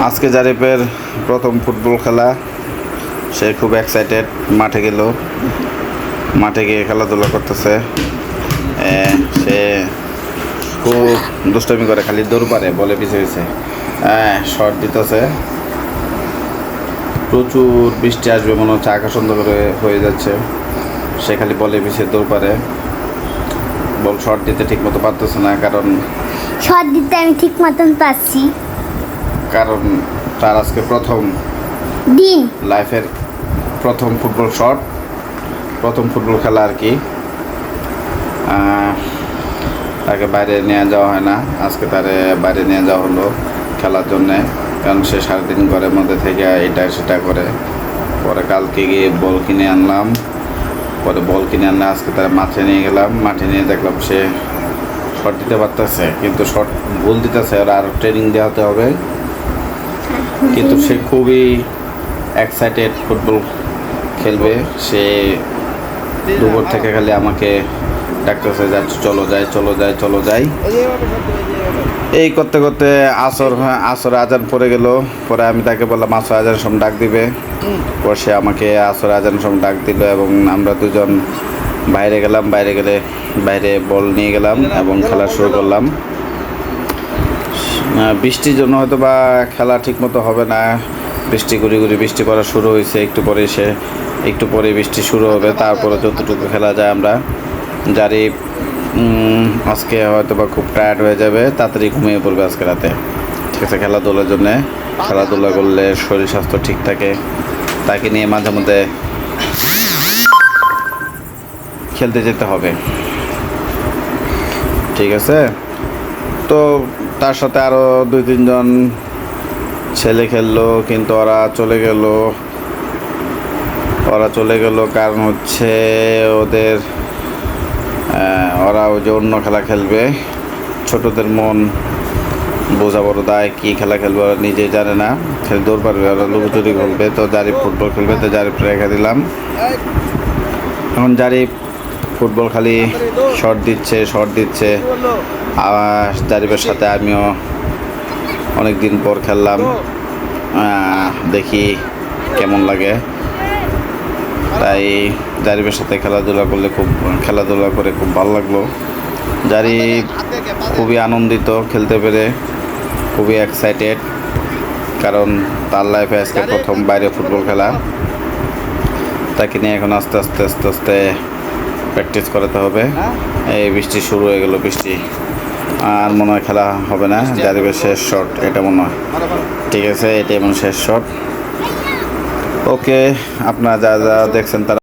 আজকে জারিফের প্রথম ফুটবল খেলা। সে খুব এক্সাইটেড মাঠে গেল। মাঠে গিয়ে খেলাধুলা করতেছে। সে খুব দুষ্টমি করে, খালি দৌড় পারে বলে পিছে পিছে। হ্যাঁ শর্ট দিতেছে। প্রচুর বৃষ্টি আসবে, মনে হচ্ছে আকাশ হয়ে- হয়ে যাচ্ছে। সে খালি বলে পিছিয়ে দৌড় পারে বল শর্ট দিতে ঠিক মতো পারতেছে না, কারণ শর্ট দিতে আমি ঠিক মতন পাচ্ছি কারণ তার আজকে প্রথম দিন। লাইফের প্রথম ফুটবল শট প্রথম ফুটবল খেলা আর কি। তাকে বাইরে নিয়ে যাওয়া হয় না। আজকে তারে বাইরে নিয়ে যাওয়া হলো খেলার জন্যে। কারণ সে সারাদিন ঘরের মধ্যে থেকে এটা সেটা করে। পরে কালকে গিয়ে বল কিনে আনলাম। পরে বল কিনে আনলে আজকে তার মাঠে নিয়ে গেলাম। মাঠে নিয়ে দেখলাম সে শট দিতে পারতেছে কিন্তু শট ভুল দিতেছে। আর ট্রেনিং দেওয়াতে হবে। কিন্তু সে খুবই এক্সাইটেড ফুটবল খেলবে। সে দুপুর থেকে খালি আমাকে ডাকতেছে যা চলো যাই চলো যাই চলো যাই। এই করতে করতে আসর হ্যাঁ, আসর আজান পড়ে গেল। পরে আমি তাকে বললাম আসর আজান সম ডাক দিবে। পরে সে আমাকে আসর আজান সম ডাক দিল এবং আমরা দুজন বাইরে গেলাম। বাইরে গেলে বাইরে বল নিয়ে গেলাম এবং খেলা শুরু করলাম। বৃষ্টির জন্য হয়তো বা খেলা ঠিক মতো হবে না। বৃষ্টি, গুড়ি গুড়ি বৃষ্টি পড়া শুরু হয়েছে একটু পরে এসে, একটু পরে বৃষ্টি শুরু হবে, তারপরে যতটুকু খেলা যায় আমরা যারি আজকে হয়তো বা খুব টায়ার্ড হয়ে যাবে, তাড়াতাড়ি ঘুমিয়ে পড়বে আজকে রাতে। ঠিক আছে, খেলাধুলার জন্যে, খেলাধুলা করলে শরীর স্বাস্থ্য ঠিক থাকে, তাকে নিয়ে মাঝে মধ্যে খেলতে যেতে হবে। ঠিক আছে? তো তার সাথে আরও দুই, তিনজন ছেলে খেললো, কিন্তু ওরা চলে গেল। ওরা চলে গেল কারণ হচ্ছে ওদের ওরা ওই যে অন্য খেলা খেলবে। ছোটদের মন বোঝা বড় দায়, কী খেলা খেলবে ওরা নিজেই জানে না। খেলে দৌড় পারবে, ওরা লুকোচুরি খেলবে তো জারিফ ফুটবল খেলবে, তো জারিফ রেখে দিলাম। এখন জারিফ ফুটবল খালি শট দিচ্ছে শট দিচ্ছে। আর জারিফের সাথে আমিও অনেক দিন পর খেললাম। দেখি কেমন লাগে। তাই জারিফের সাথে খেলাধুলা করলে খুব, খেলাধুলা করে খুব ভালো লাগল। জারিফ খুবই আনন্দিত খেলতে পেরে, খুবই এক্সাইটেড কারণ তার লাইফে আজকে প্রথম বাইরে ফুটবল খেলা। তাকে নিয়ে এখন আস্তে আস্তে আস্তে আস্তে প্র্যাকটিস করাতে হবে। এই বৃষ্টি শুরু হয়ে গেল বৃষ্টি। আর মনে হয় খেলা হবে না। দেখবে শেষ শট এটা মনে হয়। ঠিক আছে এটা এমন শেষ শট ওকে আপনারা যা যা দেখছেন তারা